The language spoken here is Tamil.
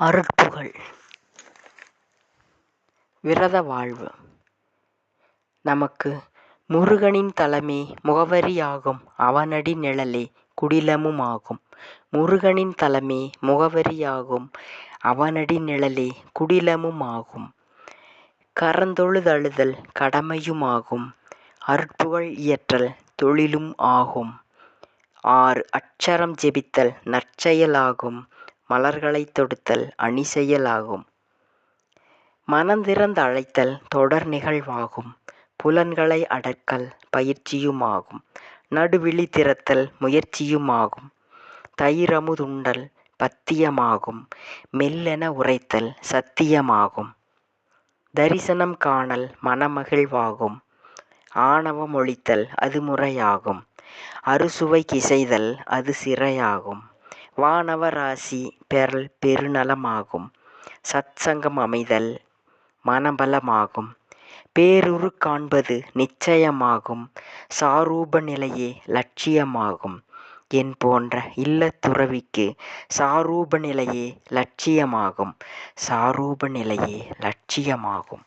அருட்புகழ். விரத வாழ்வு. நமக்கு முருகனின் தலமே முகவரியாகும் அவனடி நிழலே குடிலமுமாகும். முருகனின் தலமே முகவரியாகும் அவனடி நிழலே குடிலமுமாகும். கரந்தொழுதழுதல் கடமையுமாகும். அருட்புகழ் இயற்றல் தொழிலும் ஆகும். ஆறு அட்சரம் ஜெபித்தல் நற்செயலாகும். மலர்களைத் தொடுத்தல் அணிசெயலாகும் மனந்திறந்தழைத்தல் தொடர் நிகழ்வாகும். புலன்களை அடக்கல் பயிற்சியுமாகும். நடுவிழி திறத்தல் முயற்சியுமாகும். தயிரமுதுண்டல் பத்தியமாகும். மெல்லென உரைத்தல் சத்தியமாகும். தரிசனம் காணல் மனமகிழ்வாகும். ஆணவம் ஒழித்தல் அது முறையாகும். அறுசுவை கிசைதல் அது சிறையாகும். வானவராசி பெறல் பெருநலமாகும். சத்சங்கம் அமைதல் மனபலமாகும். பேருரு காண்பது நிச்சயமாகும். சாரூப நிலையே லட்சியமாகும். என் போன்ற இல்லத்துறவிக்கு சாரூப நிலையே லட்சியமாகும். சாரூப நிலையே லட்சியமாகும்.